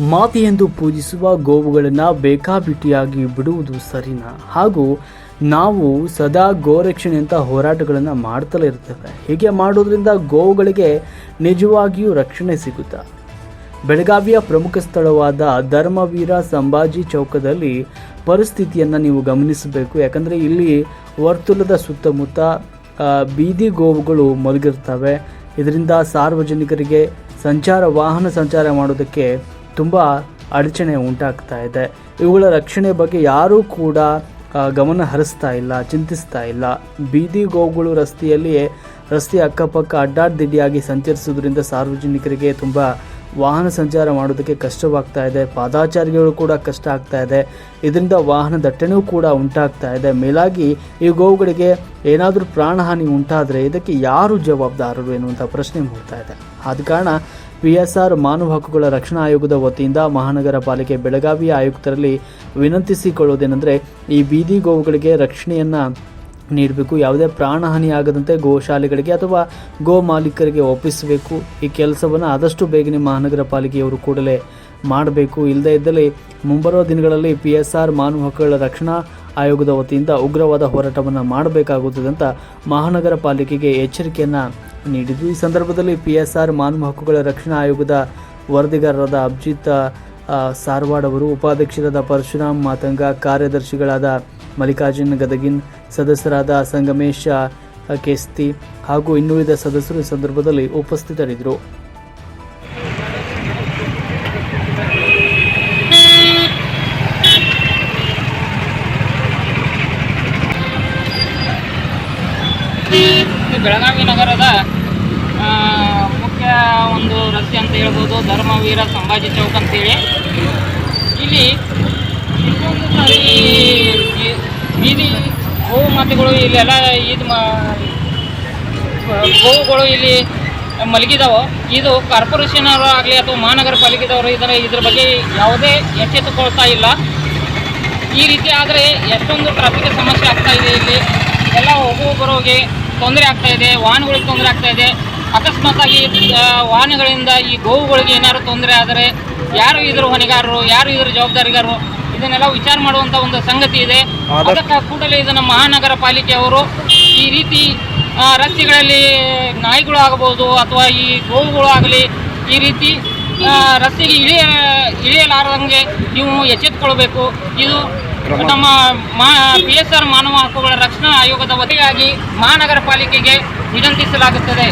ಮಾತೆಯೆಂದು ಪೂಜಿಸುವ ಗೋವುಗಳನ್ನು ಬೇಕಾಬಿಟ್ಟಿಯಾಗಿ ಬಿಡುವುದು ಸರಿನಾ? ಹಾಗೂ ನಾವು ಸದಾ ಗೋರಕ್ಷಣೆ ಅಂತ ಹೋರಾಟಗಳನ್ನು ಮಾಡ್ತಲೇ ಇರ್ತೇವೆ. ಹೀಗೆ ಮಾಡೋದ್ರಿಂದ ಗೋವುಗಳಿಗೆ ನಿಜವಾಗಿಯೂ ರಕ್ಷಣೆ ಸಿಗುತ್ತಾ? ಬೆಳಗಾವಿಯ ಪ್ರಮುಖ ಸ್ಥಳವಾದ ಧರ್ಮವೀರ ಸಂಭಾಜಿ ಚೌಕದಲ್ಲಿ ಪರಿಸ್ಥಿತಿಯನ್ನು ನೀವು ಗಮನಿಸಬೇಕು. ಯಾಕಂದರೆ ಇಲ್ಲಿ ವರ್ತುಲದ ಸುತ್ತಮುತ್ತ ಬೀದಿ ಗೋವುಗಳು ಮಲಗಿರ್ತವೆ. ಇದರಿಂದ ಸಾರ್ವಜನಿಕರಿಗೆ ಸಂಚಾರ, ವಾಹನ ಸಂಚಾರ ಮಾಡೋದಕ್ಕೆ ತುಂಬ ಅಡಚಣೆ ಉಂಟಾಗ್ತಾ ಇದೆ. ಇವುಗಳ ರಕ್ಷಣೆ ಬಗ್ಗೆ ಯಾರೂ ಕೂಡ ಗಮನ ಹರಿಸ್ತಾ ಇಲ್ಲ, ಚಿಂತಿಸ್ತಾ ಇಲ್ಲ. ಬೀದಿ ಗೋವುಗಳು ರಸ್ತೆಯಲ್ಲಿ ರಸ್ತೆಯ ಅಕ್ಕಪಕ್ಕ ಅಡ್ಡಾಡ್ದಿಡ್ಡಿಯಾಗಿ ಸಂಚರಿಸೋದ್ರಿಂದ ಸಾರ್ವಜನಿಕರಿಗೆ ತುಂಬ ವಾಹನ ಸಂಚಾರ ಮಾಡೋದಕ್ಕೆ ಕಷ್ಟವಾಗ್ತಾ ಇದೆ. ಪಾದಾಚಾರಿಗಳು ಕೂಡ ಕಷ್ಟ ಆಗ್ತಾ ಇದೆ. ಇದರಿಂದ ವಾಹನ ದಟ್ಟಣೆಯೂ ಕೂಡ ಉಂಟಾಗ್ತಾ ಇದೆ. ಮೇಲಾಗಿ ಈ ಗೋವುಗಳಿಗೆ ಏನಾದರೂ ಪ್ರಾಣಹಾನಿ ಉಂಟಾದರೆ ಇದಕ್ಕೆ ಯಾರು ಜವಾಬ್ದಾರರು ಎನ್ನುವಂಥ ಪ್ರಶ್ನೆ ಮೂಡ್ತಾ ಇದೆ. ಆದ ಕಾರಣ ಪಿ ಎಸ್ ಆರ್ ಮಾನವ ಹಕ್ಕುಗಳ ರಕ್ಷಣಾ ಆಯೋಗದ ವತಿಯಿಂದ ಮಹಾನಗರ ಪಾಲಿಕೆ ಬೆಳಗಾವಿಯ ಆಯುಕ್ತರಲ್ಲಿ ವಿನಂತಿಸಿಕೊಳ್ಳುವುದೇನೆಂದರೆ ಈ ಬೀದಿ ಗೋವುಗಳಿಗೆ ರಕ್ಷಣೆಯನ್ನು ನೀಡಬೇಕು, ಯಾವುದೇ ಪ್ರಾಣಹಾನಿ ಆಗದಂತೆ ಗೋಶಾಲೆಗಳಿಗೆ ಅಥವಾ ಗೋ ಮಾಲೀಕರಿಗೆ ಒಪ್ಪಿಸಬೇಕು. ಈ ಕೆಲಸವನ್ನು ಆದಷ್ಟು ಬೇಗನೆ ಮಹಾನಗರ ಪಾಲಿಕೆಯವರು ಕೂಡಲೇ ಮಾಡಬೇಕು. ಇಲ್ಲದೇ ಇದ್ದಲ್ಲಿ ಮುಂಬರುವ ದಿನಗಳಲ್ಲಿ ಪಿ ಎಸ್ ಆರ್ ಮಾನವ ಹಕ್ಕುಗಳ ರಕ್ಷಣಾ ಆಯೋಗದ ವತಿಯಿಂದ ಉಗ್ರವಾದ ಹೋರಾಟವನ್ನು ಮಾಡಬೇಕಾಗುತ್ತದೆ ಅಂತ ಮಹಾನಗರ ಪಾಲಿಕೆಗೆ ಎಚ್ಚರಿಕೆಯನ್ನು ನೀಡಿದ್ದು. ಈ ಸಂದರ್ಭದಲ್ಲಿ ಪಿ ಎಸ್ ಆರ್ ಮಾನವ ಹಕ್ಕುಗಳ ರಕ್ಷಣಾ ಆಯೋಗದ ವರದಿಗಾರರಾದ ಅಬ್ಜಿತ್ ಸಾರ್ವಾಡ್ ಅವರು, ಉಪಾಧ್ಯಕ್ಷರಾದ ಪರಶುರಾಮ್ ಮಾತಂಗ, ಕಾರ್ಯದರ್ಶಿಗಳಾದ ಮಲ್ಲಿಕಾರ್ಜುನ್ ಗದಗಿನ್, ಸದಸ್ಯರಾದ ಸಂಗಮೇಶ ಕೆಸ್ತಿ ಹಾಗೂ ಇನ್ನುಳಿದ ಸದಸ್ಯರು ಈ ಸಂದರ್ಭದಲ್ಲಿ ಉಪಸ್ಥಿತರಿದ್ದರು. ಇದು ಬೆಳಗಾವಿ ನಗರದ ಮುಖ್ಯ ಒಂದು ರಸ್ತೆ ಅಂತ ಹೇಳ್ಬೋದು, ಧರ್ಮವೀರ ಸಂಭಾಜಿ ಚೌಕ್ ಅಂತೇಳಿ. ಇಲ್ಲಿ ಇಷ್ಟೊಂದು ಸಾರಿ ಬೀದಿ ಗೋವು ಮಾತೆಗಳು ಇಲ್ಲೆಲ್ಲ ಇದು ಮಾ, ಗೋವುಗಳು ಇಲ್ಲಿ ಮಲಗಿದಾವೆ. ಇದು ಕಾರ್ಪೊರೇಷನ್ ಅವರು ಆಗಲಿ ಅಥವಾ ಮಹಾನಗರ ಪಾಲಿಕೆದವರು ಇದರ ಇದ್ರ ಬಗ್ಗೆ ಯಾವುದೇ ಎಚ್ಚೆತ್ತುಕೊಳ್ತಾ ಇಲ್ಲ. ಈ ರೀತಿ ಆದರೆ ಎಷ್ಟೊಂದು ಟ್ರಾಫಿಕ್ ಸಮಸ್ಯೆ ಆಗ್ತಾ ಇದೆ ಇಲ್ಲಿ. ಎಲ್ಲ ಹೋಗೋ ಬರೋಗೆ ತೊಂದರೆ ಆಗ್ತಾ ಇದೆ ವಾಹನಗಳಿಗೆ ತೊಂದರೆ ಆಗ್ತಾ ಇದೆ. ಅಕಸ್ಮಾತಾಗಿ ವಾಹನಗಳಿಂದ ಈ ಗೋವುಗಳಿಗೆ ಏನಾದ್ರು ತೊಂದರೆ ಆದರೆ ಯಾರು ಇದ್ರ ಹೊಣೆಗಾರರು ಯಾರು ಇದ್ರ ಜವಾಬ್ದಾರಿಗಾರರು ಇದನ್ನೆಲ್ಲ ವಿಚಾರ ಮಾಡುವಂಥ ಒಂದು ಸಂಗತಿ ಇದೆ. ಅದಕ್ಕೆ ಕೂಡಲೇ ಇದನ್ನು ಮಹಾನಗರ ಪಾಲಿಕೆಯವರು ಈ ರೀತಿ ರಸ್ತೆಗಳಲ್ಲಿ ನಾಯಿಗಳು ಆಗಬಹುದು ಅಥವಾ ಈ ಗೋವುಗಳು ಆಗಲಿ ಈ ರೀತಿ ರಸ್ತೆಗೆ ಇಳಿಯ ಇಳಿಯಲಾರದಂಗೆ ನೀವು ಎಚ್ಚೆತ್ಕೊಳ್ಬೇಕು. ಇದು ನಮ್ಮ ಮಾ ಪಿ ಎಸ್ ಆರ್ ಮಾನವ ಹಕ್ಕುಗಳ ರಕ್ಷಣಾ ಆಯೋಗದ ವತಿಯಾಗಿ ಮಹಾನಗರ ಪಾಲಿಕೆಗೆ ವಿನಂತಿಸಲಾಗುತ್ತದೆ.